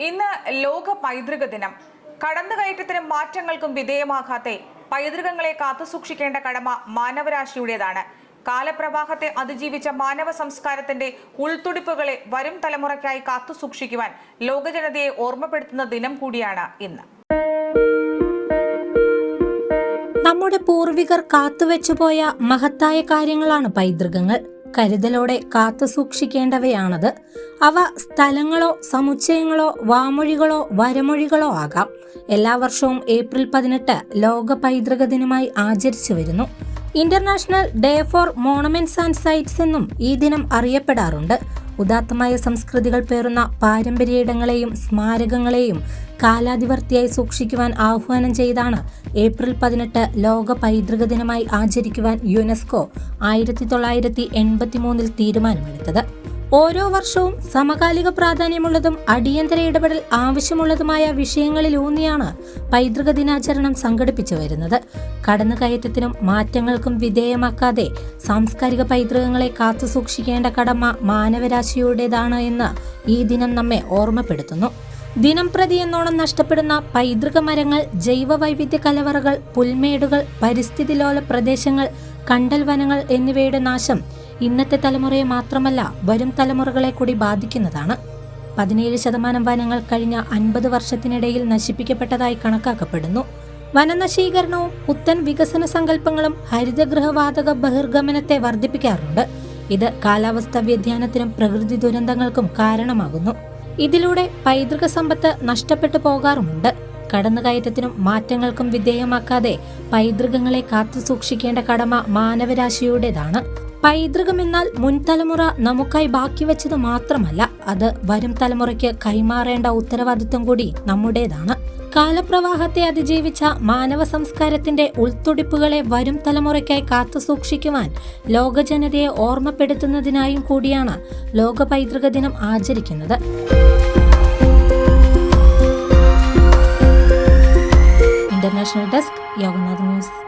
ഇന്ന് ലോക പൈതൃക ദിനം. കടന്നുകയറ്റത്തിനും മാറ്റങ്ങൾക്കും വിധേയമാകാതെ പൈതൃകങ്ങളെ കാത്തുസൂക്ഷിക്കേണ്ട കടമ മാനവരാശിയുടേതാണ്. കാലപ്രവാഹത്തെ അതിജീവിച്ച മാനവ സംസ്കാരത്തിന്റെ ഉൾത്തുടിപ്പുകളെ വരും തലമുറയ്ക്കായി കാത്തുസൂക്ഷിക്കുവാൻ ലോകജനതയെ ഓർമ്മപ്പെടുത്തുന്ന ദിനം കൂടിയാണ് ഇന്ന്. നമ്മുടെ പൂർവികർ കാത്തുവെച്ചുപോയ മഹത്തായ കാര്യങ്ങളാണ് പൈതൃകങ്ങൾ. കരുതലോടെ കാത്തു സൂക്ഷിക്കേണ്ടവയാണത്. അവ സ്ഥലങ്ങളോ സമുച്ചയങ്ങളോ വാമൊഴികളോ വരമൊഴികളോ ആകാം. എല്ലാ വർഷവും ഏപ്രിൽ പതിനെട്ട് ലോക പൈതൃക ദിനമായി ആചരിച്ചു വരുന്നു. International day for monuments and sites എന്നും ഈ ദിനം അറിയപ്പെടാറുണ്ട്. ഉദാത്തമായ സംസ്കൃതികൾ പേറുന്ന പാരമ്പര്യയിടങ്ങളെയും സ്മാരകങ്ങളെയും കാലാതിവർത്തിയായി സൂക്ഷിക്കുവാൻ ആഹ്വാനം ചെയ്താണ് ഏപ്രിൽ പതിനെട്ട് ലോക പൈതൃക ദിനമായി ആചരിക്കുവാൻ യുനെസ്കോ ആയിരത്തി തൊള്ളായിരത്തി എൺപത്തി മൂന്നിൽ തീരുമാനമെടുത്തത്. ഓരോ വർഷവും സമകാലിക പ്രാധാന്യമുള്ളതും അടിയന്തര ഇടപെടൽ ആവശ്യമുള്ളതുമായ വിഷയങ്ങളിലൂന്നിയാണ് പൈതൃക ദിനാചരണം സംഘടിപ്പിച്ചു വരുന്നത്. കടന്നുകയറ്റത്തിനും മാറ്റങ്ങൾക്കും വിധേയമാക്കാതെ സാംസ്കാരിക പൈതൃകങ്ങളെ കാത്തുസൂക്ഷിക്കേണ്ട കടമ മാനവരാശിയുടേതാണ് എന്ന് ഈ ദിനം നമ്മെ ഓർമ്മപ്പെടുത്തുന്നു. ദിനം പ്രതി എന്നോണം നഷ്ടപ്പെടുന്ന പൈതൃക മരങ്ങൾ ജൈവ വൈവിധ്യ കലവറകൾ പുൽമേടുകൾ പരിസ്ഥിതിലോല പ്രദേശങ്ങൾ കണ്ടൽ വനങ്ങൾ എന്നിവയുടെ നാശം ഇന്നത്തെ തലമുറയെ മാത്രമല്ല വരും തലമുറകളെ കൂടി ബാധിക്കുന്നതാണ്. പതിനേഴ് ശതമാനം വനങ്ങൾ കഴിഞ്ഞ അൻപത് വർഷത്തിനിടയിൽ നശിപ്പിക്കപ്പെട്ടതായി കണക്കാക്കപ്പെടുന്നു. വനനശീകരണവും പുത്തൻ വികസന സങ്കല്പങ്ങളും ഹരിതഗൃഹവാതക ബഹിർഗമനത്തെ വർദ്ധിപ്പിക്കാറുണ്ട്. ഇത് കാലാവസ്ഥാ വ്യതിയാനത്തിനും പ്രകൃതി ദുരന്തങ്ങൾക്കും കാരണമാകുന്നു. ഇതിലൂടെ പൈതൃക സമ്പത്ത് നഷ്ടപ്പെട്ടു പോകാറുമുണ്ട്. കടന്നുകയറ്റത്തിനും മാറ്റങ്ങൾക്കും വിധേയമാക്കാതെ പൈതൃകങ്ങളെ കാത്തു സൂക്ഷിക്കേണ്ട കടമ മാനവരാശിയുടേതാണ്. പൈതൃകം എന്നാൽ മുൻതലമുറ നമുക്കായി ബാക്കി വെച്ചത് മാത്രമല്ല അത് വരും തലമുറയ്ക്ക് കൈമാറേണ്ട ഉത്തരവാദിത്വം കൂടി നമ്മുടേതാണ്. കാലപ്രവാഹത്തെ അതിജീവിച്ച മാനവ സംസ്കാരത്തിന്റെ ഉൾത്തുടിപ്പുകളെ വരും തലമുറയ്ക്കായി കാത്തുസൂക്ഷിക്കുവാൻ ലോകജനതയെ ഓർമ്മപ്പെടുത്തുന്നതിനായും കൂടിയാണ് ലോക പൈതൃക ദിനം ആചരിക്കുന്നത്. International desk Yoganath news.